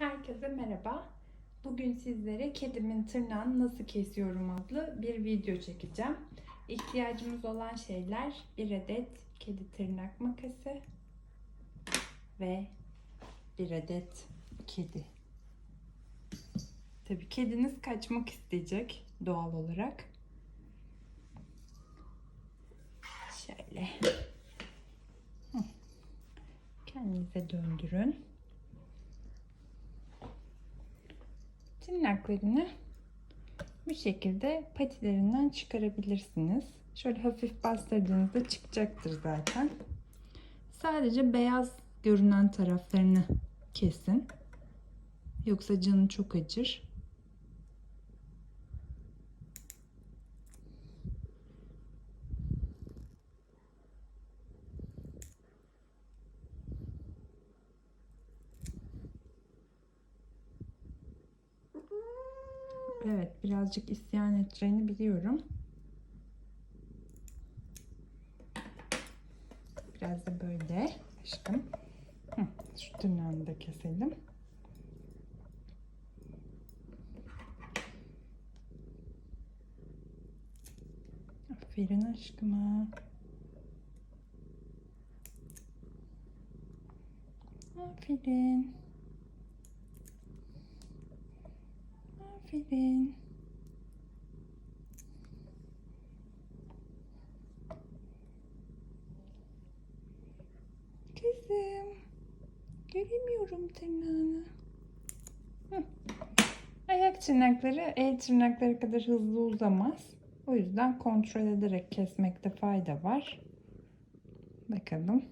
Herkese merhaba. Bugün sizlere kedimin tırnağını nasıl kesiyorum adlı bir video çekeceğim. İhtiyacımız olan şeyler bir adet kedi tırnak makası ve bir adet kedi. Tabii kediniz kaçmak isteyecek doğal olarak. Şöyle. Kendinize döndürün. Tırnaklarını bu şekilde patilerinden çıkarabilirsiniz. Şöyle hafif bastırdığınızda çıkacaktır zaten. Sadece beyaz görünen taraflarını kesin. Yoksa canı çok acır. Evet birazcık isyan edeceğini biliyorum. Biraz da böyle aşkım. Şu tırnağını da keselim. Aferin aşkıma. Aferin. Aferin. Kızım. Göremiyorum tırnağını. Hı. Ayak tırnakları el tırnakları kadar hızlı uzamaz. O yüzden kontrol ederek kesmekte fayda var. Bakalım.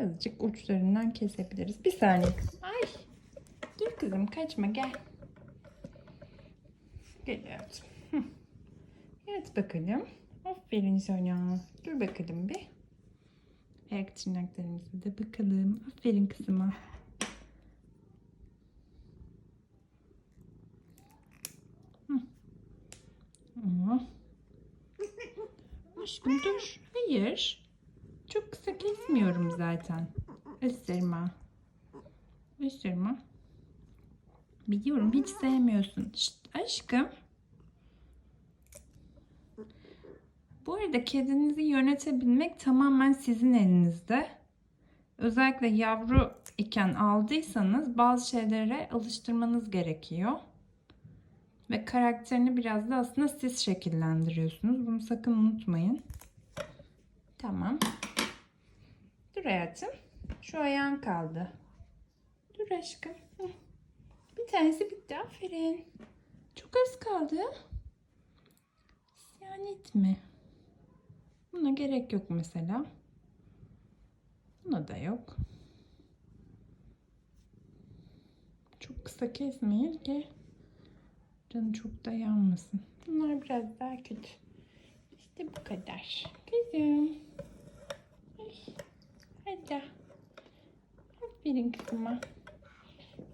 Azıcık uçlarından kesebiliriz. Bir saniye. Ay. Dur kızım kaçma gel. Gel hayatım. Hı. Yat bakalım. Aferin sana. Dur bakalım bir. Ayak tırnaklarımıza da bakalım. Aferin kızıma. Aşkım dur. Hayır. Çok kısa kesmiyorum zaten. Isırma. Isırma. Biliyorum hiç sevmiyorsun. Şşt, aşkım. Bu arada kedinizi yönetebilmek tamamen sizin elinizde. Özellikle yavru iken aldıysanız bazı şeylere alıştırmanız gerekiyor. Ve karakterini biraz da aslında siz şekillendiriyorsunuz. Bunu sakın unutmayın. Tamam. Dur hayatım. Şu ayağın kaldı. Dur aşkım. Bir tanesi bitti. Aferin. Çok az kaldı. İsyan etme. Buna gerek yok mesela. Buna da yok. Çok kısa kesmeyin ki canı çok da yanmasın. Bunlar biraz daha kötü. İşte bu kadar. Kızım. Ay. Hadi. Aferin kızıma.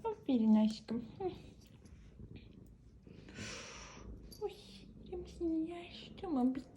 Aferin aşkım. Hı. Yer. Tamam bitti.